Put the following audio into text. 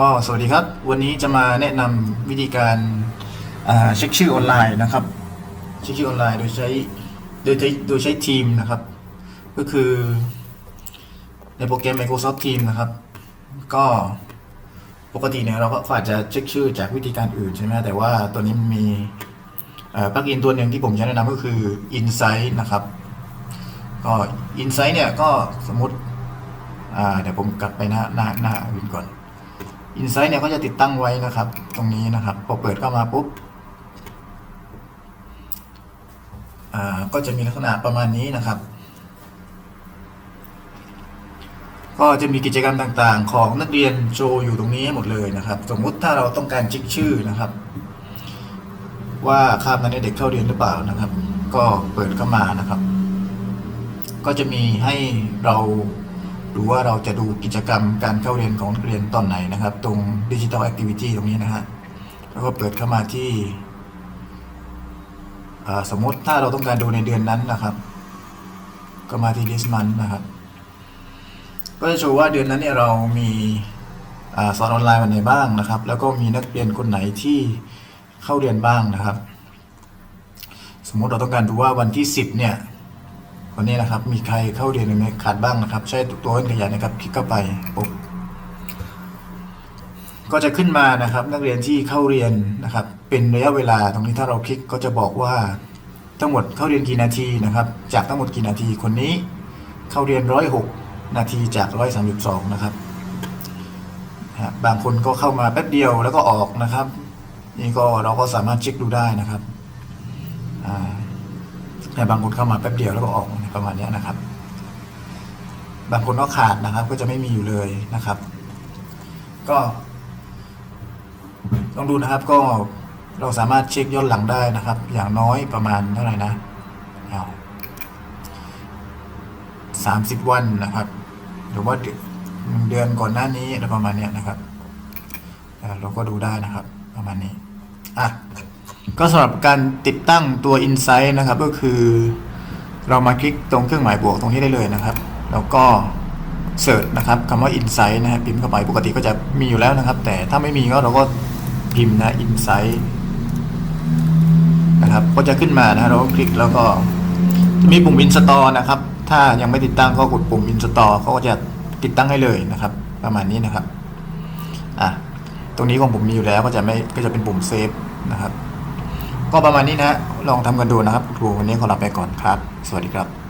ก็สวัสดีครับ วันนี้จะมาแนะนำวิธีการเช็คชื่อออนไลน์นะครับเช็คชื่อออนไลน์โดยใช้โดยใช้โดยใช้ทีมนะครับ ก็คือในโปรแกรม Microsoft Teams นะครับ ก็ปกติเนี่ยเราก็อาจจะเช็คชื่อจากวิธีการอื่นใช่ไหมแต่ว่าตัวนี้มันมีปลั๊กอินตัวหนึ่งที่ผมจะแนะนำก็คือ Insight นะครับ ก็ Insight เนี่ยก็สมมติเดี๋ยวผมกลับไปหน้าหน้าหน้าอื่นก่อน Insight เนี่ยก็จะติดตั้งไว้นะครับ ตรงนี้นะครับ พอเปิดเข้ามาปุ๊บก็จะมีลักษณะประมาณนี้นะครับ ก็จะมีกิจกรรมต่างๆ ของนักเรียนโชว์อยู่ตรงนี้หมดเลยนะครับ สมมุติถ้าเราต้องการเช็คชื่อนะครับ ว่าคาบนั้นเด็กเข้าเรียนหรือเปล่านะครับ ก็เปิดเข้ามานะครับ ก็จะมีให้เรา ดูว่าเราจะดูกิจกรรมการเข้าเรียนของนักเรียนตอนไหนนะครับ ตรงดิจิทัลแอคทิวิตี้ตรงนี้นะฮะแล้วก็เปิดเข้ามาที่สมมติถ้าเราต้องการดูในเดือนนั้นนะครับ ก็มาที่ this month นะครับ ก็จะโชว์ว่าเดือนนั้นเนี่ยเรามีอสอนออนไลน์วันไหนบ้างนะครับ แล้วก็มีนักเรียนคนไหนที่เข้าเรียนบ้างนะครับ สมมติเราต้องการดูว่าวันที่ 10เนี่ย วันนี้นะครับ มีใครเข้าเรียนหรือไม่ขาดบ้างนะครับ ใช้ตัวเล่นขยายนะครับ คลิกเข้าไปปุ๊บก็จะขึ้นมานะครับ นักเรียนที่เข้าเรียนนะครับ เป็นระยะเวลาตรงนี้ถ้าเราคลิกก็จะบอกว่าทั้งหมดเข้าเรียนกี่นาทีนะครับ จากทั้งหมดกี่นาทีคนนี้เข้าเรียนร้อยหกนาทีจากร้อยสามสิบสองนะครับบางคนก็เข้ามาแป๊บเดียวแล้วก็ออกนะครับ นี่ก็เราก็สามารถเช็คดูได้นะครับอ่า แต่บางคนเข้ามาแป๊บเดียวแล้วก็ออกประมาณนี้นะครับ บางคนก็ขาดนะครับ ก็จะไม่มีอยู่เลยนะครับ ก็ลองดูนะครับก็เราสามารถเช็คย้อนหลังได้นะครับ อย่างน้อยประมาณเท่าไหร่นะสามสิบวันนะครับ หรือว่าเดือนเดือนก่อนหน้านี้อะไรประมาณนี้นะครับเราก็ดูได้นะครับ ประมาณนี้อะ ก็สำหรับการติดตั้งตัว Insight นะครับ ก็คือ เรามาคลิกตรงเครื่องหมายบวกตรงนี้ได้เลยนะครับ แล้วก็เสิร์ชนะครับคำว่า Insight นะครับพิมพ์เข้าไปปกติก็จะมีอยู่แล้วนะครับ แต่ถ้าไม่มีก็เราก็พิมพ์นะ Insight นะครับ ก็จะขึ้นมานะเราก็คลิกแล้วก็จะมีปุ่ม install นะครับ ถ้ายังไม่ติดตั้งก็กดปุ่ม install เขาก็จะติดตั้งให้เลยนะครับ ประมาณนี้นะครับอะตรงนี้ของผมมีอยู่แล้วก็จะไม่ก็จะเป็นปุ่ม save นะครับ ก็ประมาณนี้นะลองทำกันดูนะครับครูวันนี้ขอลาไปก่อนครับ สวัสดีครับ